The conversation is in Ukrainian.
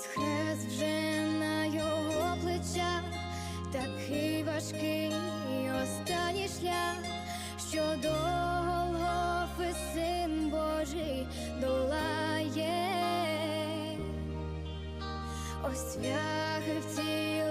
Ось хрест вже на його плечах, такий важкий останній шлях, що до Голгофи син Божий долає. Ось в втілені